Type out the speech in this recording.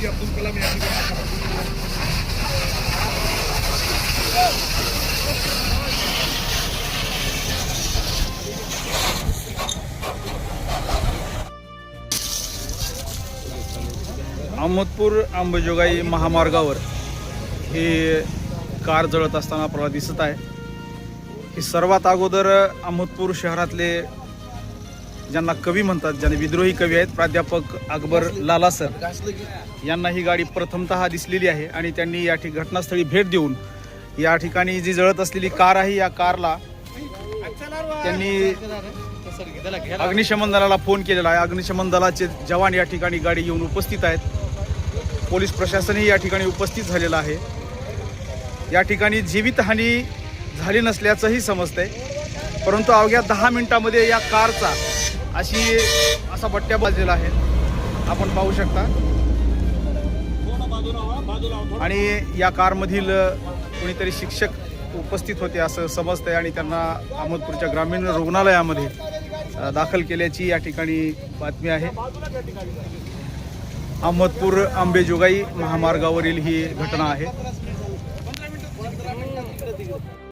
APJ Abdul Kalam या अहमदपूर अंबेजोगाई महामार्गावर ही car जळत असताना आपल्याला दिसत आहे. ही सर्वात अगोदर अहमदपूर शहरातले ज्यांना कवी म्हणतात ज्यांना विद्रोही कवी आहेत प्राध्यापक अकबर लाला सर. यांना ही गाडी प्रथमतः दिसलेली आहे आणि त्यांनी या ठिक घटनास्थळी भेट देऊन या ठिकाणी जी जळत असलेली कार आहे या कारला त्यांनी अग्निशमन दलाला फोन केलेला आहे. अग्निशमन दलाचे जवान या ठिकाणी गाडी येऊन उपस्थित आहेत. पोलीस प्रशासनही या ठिकाणी उपस्थित झालेलं आहे. या ठिकाणी जीवितहानी झाली नसल्याचंही समजतंय. परंतु अवघ्या दहा मिनिटामध्ये या कारचा अशी असा बट्ट्या बाजलेला आहे. आपण पाहू शकता. आणि या कारमधील कोणीतरी शिक्षक उपस्थित होते असं समजतंय आणि त्यांना अहमदपूरच्या ग्रामीण रुग्णालयामध्ये दाखल केल्याची या ठिकाणी बातमी आहे. अहमदपूर आंबेजोगाई महामार्गावरील ही घटना आहे.